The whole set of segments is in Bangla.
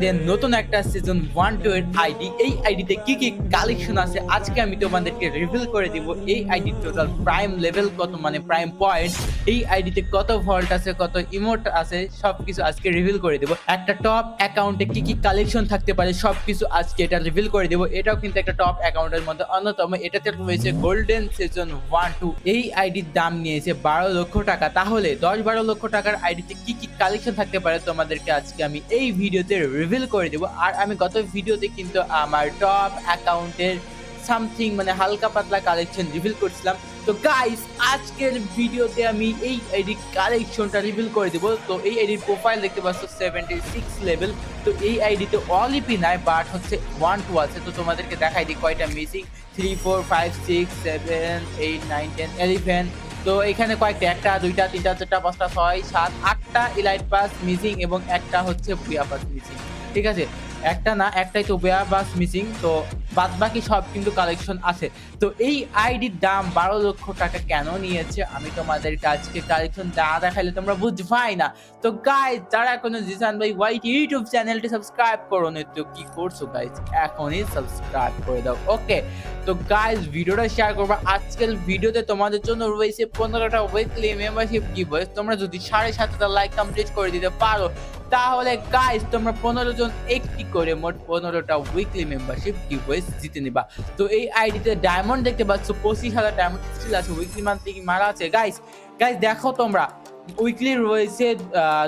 দিয়ে নতুন একটা সিজন ওয়ান টু এর আইডি এই আইডিতে কি কি কালেকশন আছে? আজকে আমি তোমাদেরকে রিভিল করে দিব এই আইডির টোটাল প্রাইম লেভেল কত মানে প্রাইম পয়েন্ট এই আইডিতে কত ভল্ট আছে, কত ইমোট আছে, সবকিছু আজকে রিভিল করে দেব। একটা টপ অ্যাকাউন্টে কি কি কালেকশন থাকতে পারে, সবকিছু আজকে এটা রিভিল করে দেব। এটাও কিন্তু একটা টপ অ্যাকাউন্টের মধ্যে অন্যতম। এটাতে রয়েছে গোল্ডেন সিজন ওয়ান টু এই আইডির দাম নিয়েছে বারো লক্ষ টাকা। তাহলে দশ বারো লক্ষ টাকার আইডিতে কি কি কালেকশন থাকতে পারে তোমাদেরকে আজকে আমি এই ভিডিওতে রিভিল করে দেবো। আর আমি গত ভিডিওতে কিন্তু আমার টপ অ্যাকাউন্টের সামথিং মানে হালকা পাতলা কালেকশন রিভিল করছিলাম। তো গাইস আজকের ভিডিওতে আমি এই আইডি কালেকশনটা রিভিল করে দেবো। তো এই আইডির প্রোফাইল দেখতে পাচ্ছ সেভেন্টি সিক্স লেভেল তো এই আইডিতে অলিপি নাই বাট হচ্ছে ওয়ান টু আছে। তো তোমাদেরকে দেখাই দিই কয়টা missing three four five six seven eight nine ten eleven তো এখানে কয়েকটা, একটা, দুইটা, তিনটা, চারটা, পাঁচটা, ছয়, সাত, আটটা ইলাইট পাস মিসিং এবং একটা হচ্ছে ভুয়া পাস মিসিং ঠিক আছে? একটা না, একটাই তো বুয়া পাস মিসিং তো বাদ বাকি সব কিন্তু কালেকশন আছে। তো এই আইডির দাম বারো লক্ষ টাকা কেন নিয়েছে? আমি তোমাদের আজকে কালেকশন না দেখাইলে তোমরা বুঝবাই না। তো গাইজ যারা এখনও জিসান ভাই হোয়াইট ইউটিউব চ্যানেলটি সাবস্ক্রাইব করো নি তো কি করছ গাইজ এখনই সাবস্ক্রাইব করে দাও ওকে তো গাইজ ভিডিওটা শেয়ার করব। আজকের ভিডিওতে তোমাদের জন্য রয়েছে পনেরোটা উইকলি মেম্বারশিপ গিভওয়েজ তোমরা যদি সাড়ে সাতটা লাইক কমপ্লিট করে দিতে পারো তাহলে গাইস তোমরা পনেরো জন একটি করে মোট পনেরোটা উইকলি মেম্বারশিপ গিভওয়েজ জিতে নিবা। তো এই আইডিতে ডায়মন্ড দেখতে পাচ্ছ, পঁচিশ হাজার ডায়মন্ড স্টিল আছে উইকলি মান্থলি মারা আছে? গাইস গাইস দেখো তোমরা উইকলি রয়েছে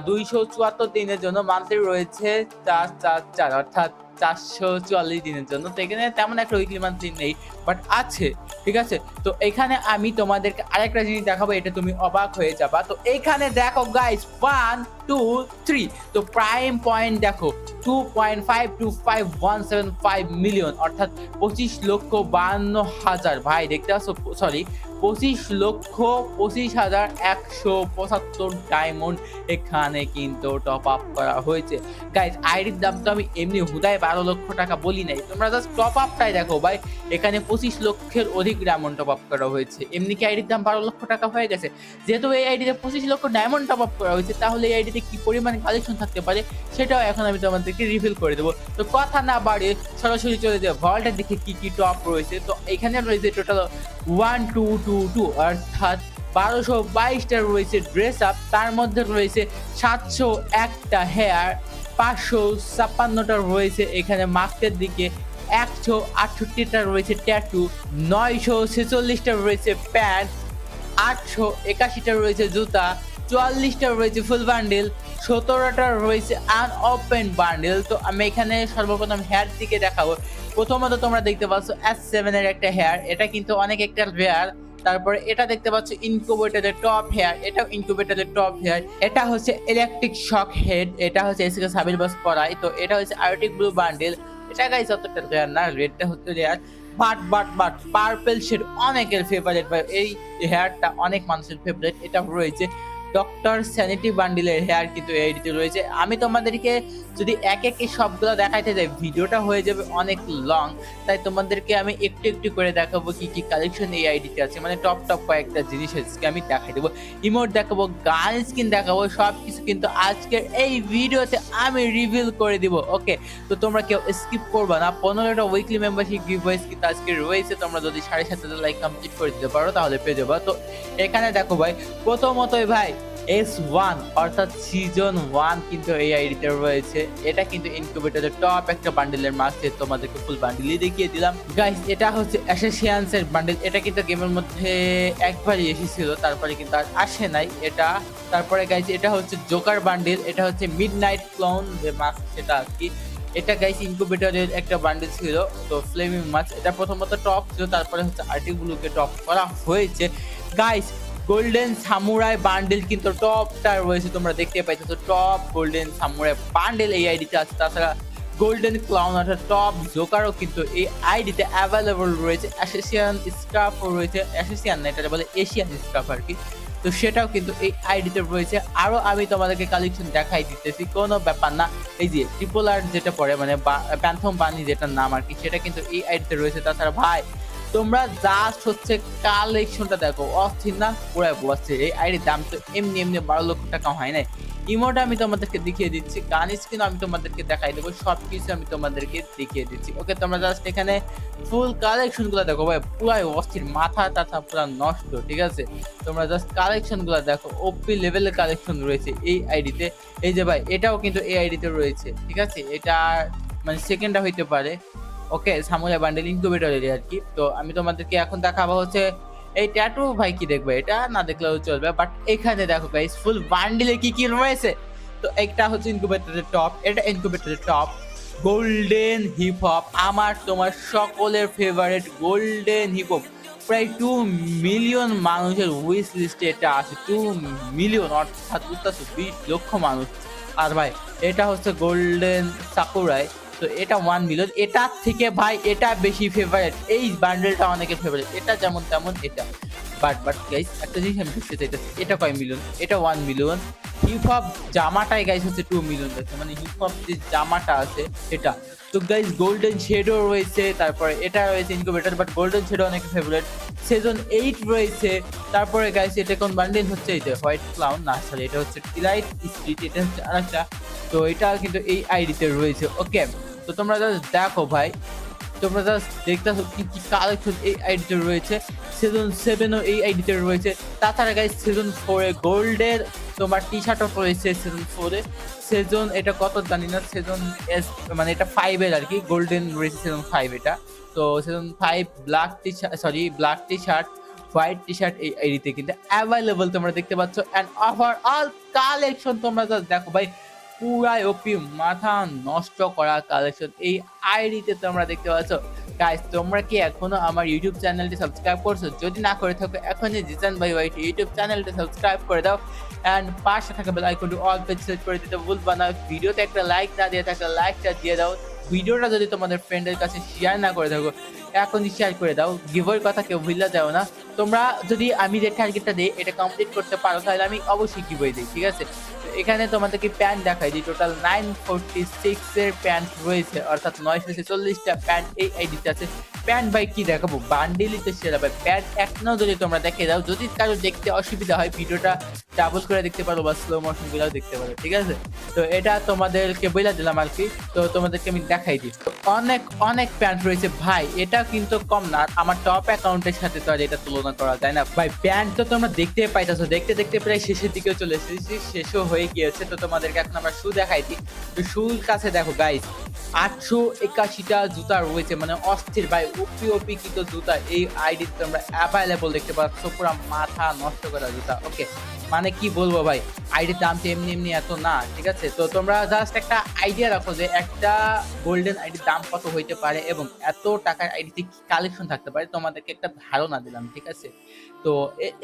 দুইশো চুয়াত্তর দিনের জন্য মান্থলি রয়েছে চার চার চার, অর্থাৎ চারশো চুয়াল্লিশ দিনের জন্য। তো এখানে তেমন একটা উইকলি মান্থলি নেই বাট আছে, ঠিক আছে? তো এখানে আমি তোমাদেরকে আরেকটা জিনিস দেখাবো, এটা তুমি অবাক হয়ে যাবা। তো এখানে দেখো গাইস ওয়ান টু থ্রি তো প্রাইম পয়েন্ট দেখো two point five two five one seven five million অর্থাৎ পঁচিশ লক্ষ বান্ন হাজার। ভাই, দেখতে পাচ্ছ? সরি পঁচিশ লক্ষ পঁচিশ হাজার একশো পঁচাত্তর ডায়মন্ড এখানে কিন্তু টপ আপ করা হয়েছে। গাইজ আইডির দাম তো আমি এমনি হুদায় বারো লক্ষ টাকা বলি নাই। তোমরা জাস্ট টপ আপটাই দেখো ভাই। এখানে পঁচিশ লক্ষের অধিক ডায়মন্ড টপ আপ করা হয়েছে। এমনি কি আইডির দাম বারো লক্ষ টাকা হয়ে গেছে? যেহেতু এই আইডিতে পঁচিশ লক্ষ ডায়মন্ড টপ আপ করা হয়েছে, তাহলে এই আইডিতে কি পরিমাণ কালেকশন থাকতে পারে সেটাও এখন আমি তোমাদেরকে রিভিল করে দেবো। তো কথা না বাড়িয়ে সরাসরি চলে যাবে ভল্টের দিকে কি কি টপ রয়েছে? তো এখানে রয়েছে total one two two two অর্থাৎ বারোশো বাইশটা রয়েছে ড্রেস আপ তার মধ্যে রয়েছে সাতশো একটা হেয়ার পাঁচশো ছাপ্পান্নটা রয়েছে এখানে মাস্কের দিকে, একশো আটষট্টিটা রয়েছে ট্যাটু নয়শো ছেচল্লিশটা রয়েছে প্যান্ট আটশো একাশিটা রয়েছে জুতা, চুয়াল্লিশটা রয়েছে ফুল বান্ডেল সতেরোটা রয়েছে আনওপেন বান্ডেল তো আমি এখানে সর্বপ্রথম হেয়ার দিকে দেখাবো। প্রথমত তোমরা দেখতে পাচ্ছ এস সেভেনের একটা হেয়ার এটা কিন্তু অনেক একটা হেয়ার তারপরে এটা দেখতে পাচ্ছ ইনকুবেটরের টপ হেয়ার এটাও ইনকুবেটরের টপ হেয়ার এটা হচ্ছে ইলেকট্রিক শক হেড এটা হচ্ছে এসিকে সাবির বাস পরাই তো এটা হচ্ছে আর্টিক ব্লু বান্ডেল এটা গাইস অতটা রেয়ার না রেডটা হচ্ছে rare but but but purple shade অনেকের ফেভারিট এই হেয়ারটা অনেক মানুষের ফেভারিট এটা রয়েছে। ডক্টর স্যানিটি বান্ডিলের হেয়ার কিন্তু এইটিতে রয়েছে। আমি তোমাদেরকে যদি এক একে সবগুলো দেখাইতে যাই, ভিডিওটা হয়ে যাবে অনেক লং তাই তোমাদেরকে আমি একটু একটু করে দেখাবো কি কি কালেকশন এই আইডিতে আছে। মানে টপ টপ কয়েকটা জিনিস আজকে আমি দেখাই দেবো। ইমোট দেখাবো গান স্কিন দেখাবো সব কিছু কিন্তু আজকের এই ভিডিওতে আমি রিভিল করে দিব ওকে তো তোমরা কেউ স্কিপ করবা না। পনেরোটা উইকলি মেম্বারশিপ গিভওয়েস কিন্তু আজকে রয়েছে। তোমরা যদি সাড়ে সাত হাজার লাইক কমপ্লিট করে দিতে পারো, তাহলে পেয়ে যাব। তো এখানে দেখো ভাই প্রথমতই ভাই এস ওয়ান অর্থাৎ সিজন ওয়ান কিন্তু এই আইডিতে রয়েছে। এটা কিন্তু ইনকিউবেটরের টপ একটা বান্ডেলের মাঝে তোমাদেরকে ফুল বান্ডেলই দেখিয়ে দিলাম। গাইস এটা হচ্ছে অ্যাসেসিয়ান্স এর বান্ডেল এটা কিন্তু গেমের মধ্যে একবারই এসেছিল, তারপরে কিন্তু আর আসে নাই এটা। তারপরে গাইস এটা হচ্ছে জোকার বান্ডেল এটা হচ্ছে মিড নাইট ক্লোন যে মাস্ক সেটা আর কি। এটা গাইস ইনকিউবেটরের একটা বান্ডেল ছিল, তো ফ্লেমিং মাছ এটা প্রথমত টপ ছিল, তারপরে হচ্ছে আর্টিগুলোকে টপ করা হয়েছে। গাইস গোল্ডেন সামুরাই বান্ডেল কিন্তু টপটা রয়েছে, তোমরা দেখতে পাইছো তো টপ গোল্ডেন সামুরাই বান্ডেল এই আইডিতে আছে। তাছাড়া গোল্ডেন ক্লাউন অর্থাৎ টপ জোকারও কিন্তু এই আইডিতে অ্যাভেলেবল রয়েছে। অ্যাসোসিয়ান স্কার্ফও রয়েছে অ্যাসোসিয়ান না এটা বলে এশিয়ান স্কার্ফ আর কি। তো সেটাও কিন্তু এই আইডিতে রয়েছে। আরও আমি তোমাদেরকে কালেকশন দেখাই দিতেছি, কোনো ব্যাপার না। এই যে ট্রিপল আর যেটা পড়ে মানে প্যান্থম বানি যেটার নাম আর কি, সেটা কিন্তু এই আইডিতে রয়েছে। তাছাড়া ভাই তোমরা জাস্ট হচ্ছে কালেকশনটা দেখো। অস্থির না? পুরাই বসছে এই আইডির দাম তো এমনি এমনি বারো লক্ষ টাকা হয় নাই। ইমোট আমি তোমাদেরকে দেখিয়ে দিচ্ছি, গান স্ক্রিন আমি তোমাদেরকে দেখাই দেবো সব কিছু আমি তোমাদেরকে দেখিয়ে দিচ্ছি। ওকে তোমরা জাস্ট এখানে ফুল কালেকশনগুলো দেখো ভাই, পুরাই অস্থির। মাথা টাথা পুরা নষ্ট, ঠিক আছে? তোমরা জাস্ট কালেকশনগুলো দেখো ওপি লেভেলের কালেকশন রয়েছে এই আইডিতে। এই যে ভাই, এটাও কিন্তু এই আইডিতে রয়েছে, ঠিক আছে? এটা মানে সেকেন্ডটা হইতে পারে। ওকে সামুরা বান্ডেল ইনকিউবেটর এরিয়া আর কি। তো আমি তোমাদেরকে এখন দেখাবো হচ্ছে, এই ট্যাটু ভাই কি দেখবে? এটা না দেখলেও চলবে বাট এখানে দেখো গাইস ফুল বান্ডেলে কি কি রয়েছে? তো একটা হচ্ছে ইনকিউবেটরের টপ এটা ইনকিউবেটরের টপ গোল্ডেন হিপ হপ আমার তোমার সকলের ফেভারিট গোল্ডেন হিপ হপ প্রায় টু মিলিয়ন মানুষের উইস লিস্টে এটা আছে টু মিলিয়ন অর্থাৎ বিশ লক্ষ মানুষ। আর ভাই, এটা হচ্ছে গোল্ডেন সাকুরাই তো এটা ওয়ান মিলিয়ন এটার থেকে ভাই, এটা বেশি ফেভারিট এই বান্ডেলটা অনেকের ফেভারিট এটা যেমন তেমন, এটা। বাট বাট গাইস একটা জিনিস আমি বুঝতে চাইতেছি, এটা কয় মিলিয়ন এটা ওয়ান মিলিয়ন হিপ হপ জামাটাই গাইস হচ্ছে টু মিলিয়ন দেখছে মানে হিপ হপ যে জামাটা আছে এটা তো গাইস গোল্ডেন শেডও রয়েছে, তারপরে এটা রয়েছে ইনকুবেটর বাট গোল্ডেন শেডও অনেক ফেভারিট সেজন এইট রয়েছে, তারপরে গাইস এটা কোন বান্ডেল হচ্ছে? এই যে হোয়াইট ক্লাউন না সরি এটা হচ্ছে ডিলাইট স্ট্রিট এটা হচ্ছে আরেকটা। তো এটা কিন্তু এই আইডিতে রয়েছে ওকে তো তোমরা জাস্ট দেখো ভাই। তোমরা জাস্ট দেখতেছো কি কি কালেকশন এই আইডিতে রয়েছে। সিজন সেভেনও এই আইডিতে রয়েছে। তাছাড়া গাইস সিজন ফোরে গোল্ডের তোমার টি শার্টও রয়েছে সিজন ফোরে সেজন এটা কত জানি না সেজন এস মানে এটা ফাইভের আর কি গোল্ডেন রয়েছে সেজন ফাইভ এটা। তো season five black T shirt sorry black T shirt white T shirt এই আইডিতে কিন্তু অ্যাভেলেবল তোমরা দেখতে পাচ্ছ। অ্যান্ড অল কালেকশন তোমরা জাস্ট দেখো ভাই পুরাই ওপি মাথা নষ্ট করা কালেকশন এই আইডিতে তোমরা দেখতে পাচ্ছ। গাইস তোমরা কি এখনও আমার ইউটিউব চ্যানেলটি সাবস্ক্রাইব করছ? যদি না করে থাকো, এখনই জিসান ভাই ভাই ইউটিউব চ্যানেলটি সাবস্ক্রাইব করে দাও। অ্যান্ড পাশে থাকা বেল আইকনটি অল পেজ সেট করে দিতে ভুলবা না। ভিডিওতে একটা লাইক না দিয়ে থাকলে লাইকটা দিয়ে দাও। ভিডিওটা যদি তোমাদের ফ্রেন্ডের কাছে শেয়ার না করে থাকো এখনই শেয়ার করে দাও গিভের কথা কেউ ভুললে যাও না। তোমরা যদি আমি যে টার্গেটটা দিই, এটা কমপ্লিট করতে পারো, তাহলে আমি অবশ্যই গিভই দিই, ঠিক আছে? এখানে তোমাদেরকে প্যান্ট দেখাই যে টোটাল নাইন ফোরটি সিক্সের প্যান্ট রয়েছে, অর্থাৎ নয়শো ছেচল্লিশটা প্যান্ট এই আইডিতে আছে। প্যান্ট ভাই কি দেখাবো? বান্ডিলই তো সেরা ভাই। প্যান্ট এক নজরে তোমরা দেখে দাও। যদি কারও দেখতে অসুবিধা হয়, ভিডিওটা ডাবল করে দেখতে পারো বা স্লো মোশন গুলাও দেখতে পারো, ঠিক আছে? তো এটা তোমাদেরকে বইলা দিলাম আর কি। তো তোমাদেরকে আমি দেখাই দিই। অনেক অনেক প্যান্ট রয়েছে। ভাই, এটা কিন্তু কম না। আমার টপ অ্যাকাউন্টের সাথে তো আর এটা তুলনা করা যায় না। ভাই, প্যান্ট তো তোমরা দেখতে পাইতেছো। দেখতে দেখতে প্রায় শেষের দিকেও চলে এসেছি। শেষও হয়ে গিয়েছে। তো তোমাদেরকে এখন আমরা শু দেখাই দিই। তো শুর কাছে দেখো গাইস আটশো একাশিটা জুতা রয়েছে মানে অস্থির ভাই ওপি ওপি কিন্তু জুতা। এই আইডি তোমরা অ্যাভেলেবল দেখতে পাচ্ছ, পুরো মাথা নষ্ট করা জুতা। ওকে মানে কি বলব ভাই আইডির দাম তো এমনি এমনি এত না, ঠিক আছে? তো তোমরা জাস্ট একটা আইডিয়া রাখো যে একটা গোল্ডেন আইডির দাম কত হইতে পারে এবং এত টাকার আইডিতে কি কালেকশন থাকতে পারে, তোমাদেরকে একটা ধারণা দিলাম, ঠিক আছে? তো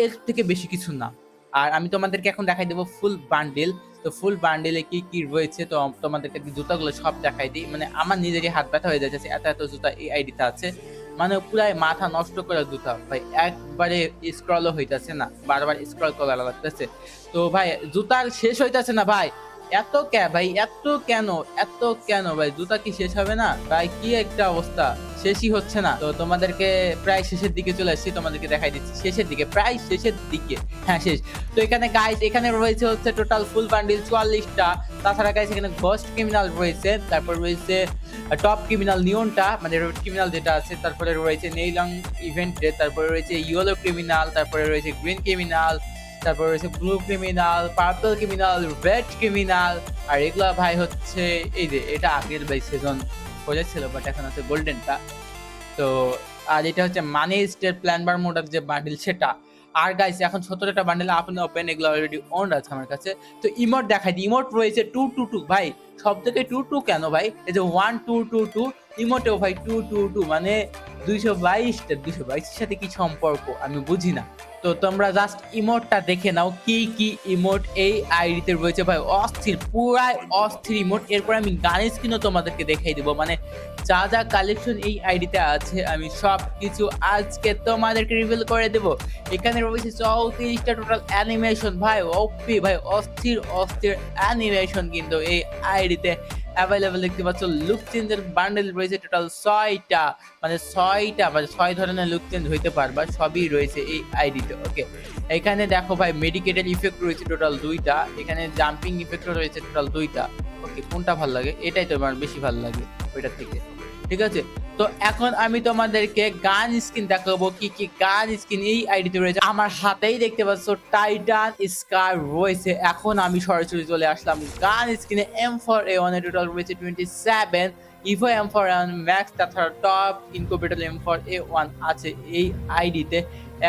এর থেকে বেশি কিছু না। আর আমি তোমাদেরকে এখন দেখাই দেবো ফুল বান্ডিল তো ফুল বান্ডিলে কি কি রয়েছে, তো তোমাদেরকে জুতাগুলো সব দেখাই দিই। মানে আমার নিজেরই হাত ব্যথা হয়ে যাচ্ছে, এত এত জুতা এই আইডিতে আছে। মানে পুরাই মাথা নষ্ট করে জুতা। ভাই, একবারে স্ক্রলও হইতেছে না, বারবার স্ক্রল করা লাগতেছে। তো ভাই, জুতার শেষ হইতেছে না ভাই? এত কে ভাই, এত কেন? এত কেন? ভাই, জুতা কি শেষ হবে না? ভাই, কি একটা অবস্থা? শেষই হচ্ছে না। তো তোমাদেরকে প্রায় শেষের দিকে চলে আসছি তোমাদেরকে দেখাই দিচ্ছি। শেষের দিকে, প্রায় শেষের দিকে। হ্যাঁ শেষ। তো এখানে গাইস এখানে রয়েছে হচ্ছে টোটাল ফুল বান্ডিল চুয়াল্লিশটা। তাছাড়া গাইস এখানে ঘোস্ট ক্রিমিনাল রয়েছে। তারপর রয়েছে টপ ক্রিমিনাল নিয়নটা মানে রেড ক্রিমিনাল যেটা আছে, তারপরে রয়েছে নেইলং ইভেন্টে তারপরে রয়েছে ইয়েলো ক্রিমিনাল তারপরে রয়েছে গ্রিন ক্রিমিনাল তারপরে রয়েছে blue criminal purple criminal red criminal আর এগুলা ভাই হচ্ছে এই যে এটা আগের ভাই সিজন ছিল বাট এখন আছে গোল্ডেনটা তো, আর এটা হচ্ছে মানি স্টেট প্ল্যান বার মোডার যে বান্ডিল সেটা। আর গাইস এখন সতেরোটা বান্ডেল আপনি ওপেন এগুলো অলরেডি অন আছে আমার কাছে। তো ইমোট দেখাই দিই ইমোট রয়েছে টু টু টু ভাই সব থেকে টু টু কেন ভাই? এই যে ওয়ান টু টু টু ইমোটেও ভাই টু টু টু মানে দুইশো বাইশটা দুইশো বাইশের সাথে কি সম্পর্ক? আমি বুঝি না। তো তোমরা জাস্ট ইমোটটা দেখে নাও কি কি ইমোট এই আইডিতে রয়েছে। ভাই, অস্থির, পুরাই অস্থির ইমোট এরপর আমি গানের স্ক্রিনও তোমাদেরকে দেখাই দেবো। মানে যা যা কালেকশন এই আইডিতে আছে, আমি সব কিছু আজকে তোমাদেরকে রিভিল করে দেব। এখানে রয়েছে চৌত্রিশটা টোটাল অ্যানিমেশন ভাই ওপি ভাই, অস্থির অস্থির অ্যানিমেশন কিন্তু এই আইডিতে অ্যাভেলেবেল দেখতে পাচ্ছ লুক চেঞ্জের বান্ডেল রয়েছে টোটাল ছয়টা মানে ছয়টা মানে ছয় ধরনের লুক চেঞ্জ হইতে পারবা সবই রয়েছে এই আইডিতে ওকে এখানে দেখো ভাই মেডিকেটেড ইফেক্ট রয়েছে টোটাল দুইটা, এখানে জাম্পিং ইফেক্ট রয়েছে টোটাল দুইটা ওকে কোনটা ভালো লাগে? এটাই তোমার বেশি ভালো লাগে ওইটা থেকে, ঠিক আছে? তো এখন আমি তোমাদেরকে গান স্কিন দেখাবো, কি কি গান স্কিন এই আইডিতে রয়েছে। আমার হাতেই দেখতে পাচ্ছ টাইটান স্কার রয়েছে। এখন আমি সরাসরি চলে আসলাম গান স্কিনে M four A one total রয়েছে twenty seven evo M four one max তাছাড়া টপ ইনকোভেটাল এম ফর এ ওয়ান আছে এই আইডিতে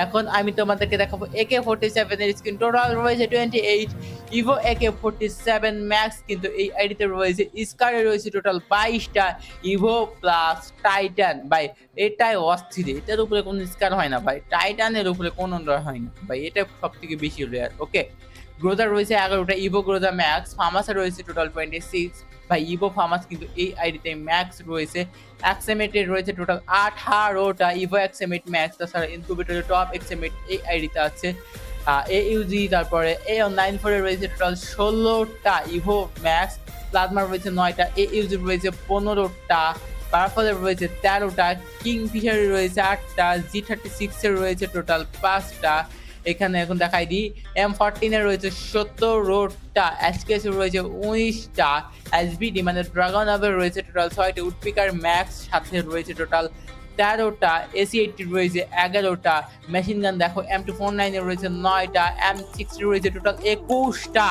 এখন আমি তোমাদেরকে দেখাবো একে ফোর্টি সেভেনের স্ক্রিন টোটাল রয়েছে twenty eight evo AK forty seven max কিন্তু এই আইডিতে রয়েছে স্কারে রয়েছে টোটাল বাইশটা ইভো প্লাস টাইটান ভাই, এটাই অস্থির, এটার উপরে কোনো স্কার হয় না ভাই। টাইটানের উপরে কোনো হয় না। ভাই, এটা সব থেকে বেশি রেয়ার ওকে গ্রোজা রয়েছে এগারোটা ইভো গ্রোজা ম্যাক্স ফার্মাসে রয়েছে টোটাল টোয়েন্টি সিক্স ভাই ইভো ফার্মাস কিন্তু এই আইডিতে ম্যাক্স রয়েছে। অ্যাক্সেমেটের রয়েছে টোটাল আঠারোটা ইভো অ্যাক্সেমেট ম্যাক্স তাছাড়া ইনকুবেটরের টপ এক্সেমেট এই আইডিতে আছে। এ ইউজি তারপরে এ নাইন ফোরে রয়েছে টোটাল ষোলোটা ইভো ম্যাক্স প্লাজমার রয়েছে নয়টা এ ইউজি রয়েছে পনেরোটা পারফলের রয়েছে তেরোটা কিং ফিশারের রয়েছে আটটা জি থার্টি সিক্সের রয়েছে টোটাল পাঁচটা। এখানে এখন দেখাই দিই এম ফোরটিনের রয়েছে সত্তরটা এসকেস রয়েছে উনিশটা এসবিডি মানে ড্রাগন আবের রয়েছে টোটাল ছয়টা উডপিকার ম্যাক্স সাথে রয়েছে টোটাল তেরোটা এসি এইটটি রয়েছে এগারোটা মেশিন গান দেখো এম টু ফোর নাইনের রয়েছে নয়টা এম সিক্সটি রয়েছে টোটাল একুশটা।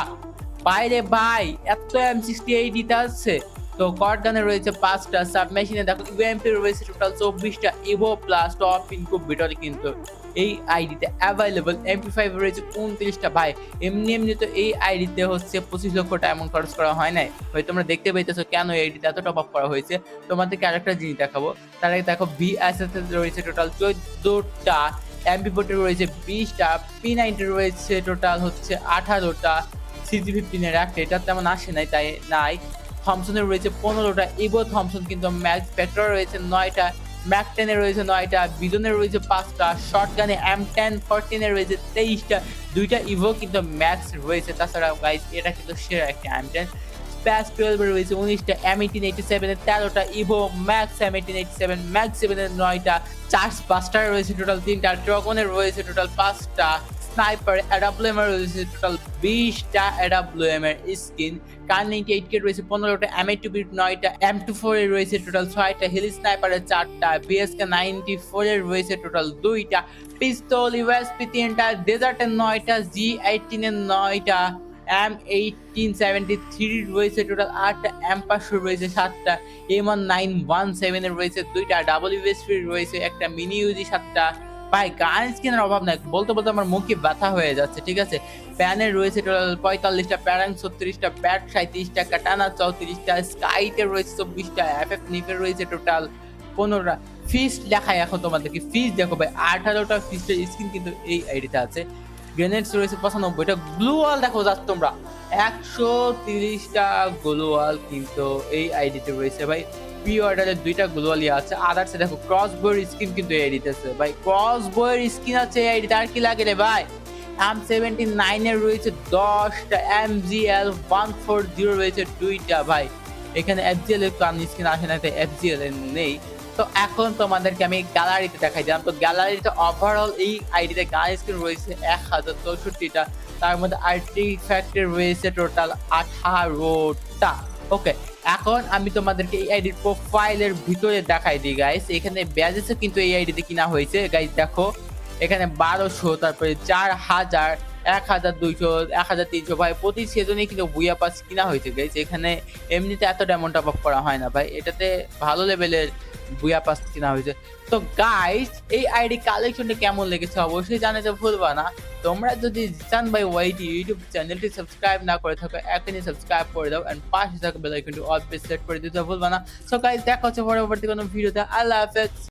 বাইরে ভাই, এত এম সিক্সটি এইট দিতে আসছে। তো কট গানে রয়েছে পাঁচটা সাব মেশিনে দেখো ইউএমপি রয়েছে টোটাল চব্বিশটা ইভো প্লাস টপ ইনকুব ভিতরে কিন্তু। এই আইডিতে অ্যাভেলেবল এমপি ফাইভ রয়েছে উনত্রিশটা। ভাই, এমনি এমনি তো এই আইডিতে হচ্ছে পঁচিশ লক্ষ এমন খরচ করা হয় নাই। ভাই, তোমরা দেখতে পাইতেছো কেন এই আইডিতে এত টপ আপ করা হয়েছে? তোমাদেরকে আরেকটা জিনিস দেখাবো। তার আগে দেখো বি এস এস রয়েছে টোটাল চোদ্দটা এমপি ফোর্টি রয়েছে বিশটা পি নাইনটি রয়েছে টোটাল হচ্ছে আঠারোটা সিজি ফিফটিনের একটা। এটা তেমন আসে নাই, তাই নাই। থমসনের রয়েছে পনেরোটা। ইভো থমসন কিন্তু ম্যাক্স পেট্রো রয়েছে নয়টা। ম্যাক টেনে রয়েছে নয়টা বিজনে রয়েছে পাঁচটা শর্ট গানে এম টেন ফোরটিনে রয়েছে তেইশটা, দুইটা ইভো কিন্তু ম্যাক্স রয়েছে। তাছাড়া গাইজ এটা কিন্তু সেরা একটা এম টেন স্প্যাস টুয়েলভে রয়েছে উনিশটা এম এইটিন এইটি সেভেনের তেরোটা evo max M eighteen eighty seven max সেভেনের নয়টা চার্জ পাঁচটা রয়েছে টোটাল তিনটা ড্রাগনের রয়েছে টোটাল পাঁচটা। স্নাইপার অ্যাডাব্লুএম এর রয়েছে টোটাল বিশটা অ্যাডাব্লুএম এর skin car ninety eight K রয়েছে পনেরোটা এম টু বিট নয়টা এম টু ফোর এর রয়েছে টোটাল ছয়টা হিলি স্নাইপারের চারটা বিএসকে নাইনটি ফোর এর রয়েছে টোটাল দুইটা পিস্তল ইউএসপি তিনটা ডেজার্টের নয়টা জি এইটিনের নয়টা এম এইটিন সেভেন্টি থ্রি রয়েছে টোটাল আটটা এম পাঁচশো রয়েছে সাতটা এম ওয়ান নাইন ওয়ান সেভেনের রয়েছে দুইটা ডাবল ইউএসপি রয়েছে একটা মিনি ইউজি সাতটা ভাই গান স্কিনের অভাব নাই। বলতে বলতে আমার মুখে ব্যথা হয়ে যাচ্ছে, ঠিক আছে? প্যানের রয়েছে টোটাল পঁয়তাল্লিশটা প্যারাং, ছত্রিশটা ব্যাট সাঁত্রিশটা কাটানা, চৌত্রিশটা স্কাইতে রয়েছে, চব্বিশটা এফ এফ নিপের রয়েছে টোটাল পনেরোটা। ফিস লেখায় এখন তোমাদেরকে। ফিস দেখো ভাই, আঠারোটা ফিসের স্ক্রিন কিন্তু এই আইডিতে আছে। গ্রেনেডস রয়েছে পঁচানব্বইটা। গ্লু ওয়াল দেখো যাচ্ছ তোমরা। একশো তিরিশটা গ্লু ওয়াল কিন্তু এই আইডিতে রয়েছে ভাই। প্রি অর্ডারের দুইটা গ্লোয়ালি আছে আদার্সে দেখো ক্রস বইয়ের স্কিন কিন্তু এই আছে। ভাই ক্রস বইয়ের স্কিন আছে এই আর কি লাগে রে ভাই? এম সেভেন্টি নাইনের রয়েছে দশটা M G L one four zero রয়েছে দুইটা, ভাই। এখানে এফ জি এল এর কান স্কিন আসে না তাই এফ জি এল এর নেই। তো এখন তোমাদেরকে আমি গ্যালারিতে দেখাই দিলাম। তো গ্যালারিতে ওভারঅল এই আইডিতে গান স্ক্রিন রয়েছে এক হাজার চৌষট্টিটা। তার মধ্যে আর্টিফ্যাক্টের রয়েছে টোটাল আঠারোটা। ওকে এখন আমি তোমাদেরকে এই আইডির প্রোফাইলের ভিতরে দেখাই দিই গাইস এখানে ব্যাজেসও কিন্তু এই আইডিতে কিনা হয়েছে। গাইস দেখো, এখানে বারোশো, তারপরে চার হাজার এক হাজার দুইশো, এক হাজার তিনশো। ভাই, প্রতি সিজনে কিন্তু বুয়া পাস কিনা হয়েছে গাইস এখানে এমনিতে এত ডায়মন্ড টপ আপ করা হয় না, ভাই। এটাতে ভালো লেভেলের বুয়া পাস কিনা হয়েছে। তো গাইস এই আইডি কালেকশনটা কেমন লেগেছে অবশ্যই জানাতে ভুলবা না। তোমরা যদি জান ভাই ওয়াইটি ইউটিউব চ্যানেলটি সাবস্ক্রাইব না করে থাকো, এখনই সাবস্ক্রাইব করে দাও অ্যান্ড পাশে থাকা বেল আইকনটি অল সেট করে দিতে ভুলবা না। সো গাইস দেখা হচ্ছে পরবর্তী কোনো ভিডিওতে আল্লাহ হাফেজ।